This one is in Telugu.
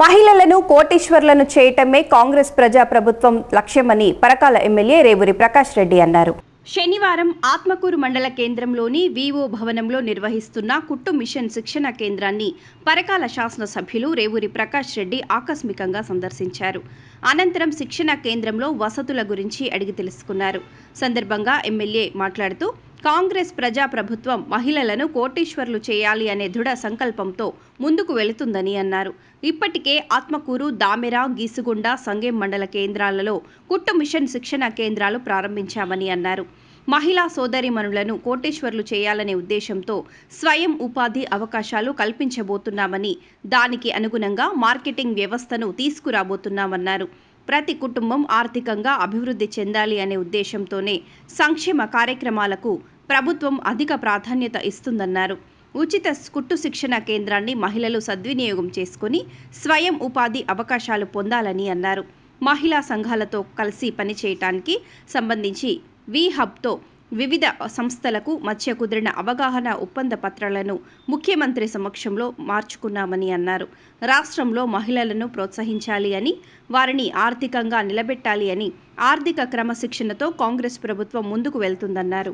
మహిళలను కోటీశ్వర్లను చేయటమే కాంగ్రెస్ ప్రజా ప్రభుత్వం లక్ష్యమని పరకాల ఎమ్మెల్యే రేవూరి ప్రకాష్ రెడ్డి అన్నారు. శనివారం ఆత్మకూరు మండల కేంద్రంలోని వివో భవనంలో నిర్వహిస్తున్న కుట్టు మిషన్ శిక్షణ కేంద్రాన్ని పరకాల శాసనసభ్యులు రేవూరి ప్రకాష్ రెడ్డి ఆకస్మికంగా సందర్శించారు. అనంతరం శిక్షణ కేంద్రంలో వసతుల గురించి అడిగి తెలుసుకున్నారు. సందర్భంగా ఎమ్మెల్యే మాట్లాడుతూ కాంగ్రెస్ ప్రజా ప్రభుత్వం మహిళలను కోటీశ్వర్లు చేయాలి అనే దృఢ సంకల్పంతో ముందుకు వెళుతుందని అన్నారు. ఇప్పటికే ఆత్మకూరు దామెర గీసుగుండ సంగేం మండల కేంద్రాలలో కుట్టు మిషన్ శిక్షణ కేంద్రాలు ప్రారంభించామని అన్నారు. మహిళా సోదరిమణులను కోటేశ్వర్లు చేయాలనే ఉద్దేశంతో స్వయం ఉపాధి అవకాశాలు కల్పించబోతున్నామని దానికి అనుగుణంగా మార్కెటింగ్ వ్యవస్థను తీసుకురాబోతున్నామన్నారు. ప్రతి కుటుంబం ఆర్థికంగా అభివృద్ధి చెందాలి అనే ఉద్దేశంతోనే సంక్షేమ కార్యక్రమాలకు ప్రభుత్వం అధిక ప్రాధాన్యత ఇస్తుందన్నారు. ఉచిత కుట్టు శిక్షణ కేంద్రాన్ని మహిళలు సద్వినియోగం చేసుకుని స్వయం ఉపాధి అవకాశాలు పొందాలని అన్నారు. మహిళా సంఘాలతో కలిసి పనిచేయటానికి సంబంధించి వి హబ్తో వివిధ సంస్థలకు మధ్య కుదిరిన అవగాహన ఒప్పంద పత్రాలను ముఖ్యమంత్రి సమక్షంలో మార్చుకున్నామని అన్నారు. రాష్ట్రంలో మహిళలను ప్రోత్సహించాలి అని వారిని ఆర్థికంగా నిలబెట్టాలి అని ఆర్థిక క్రమశిక్షణతో కాంగ్రెస్ ప్రభుత్వం ముందుకు వెళ్తుందన్నారు.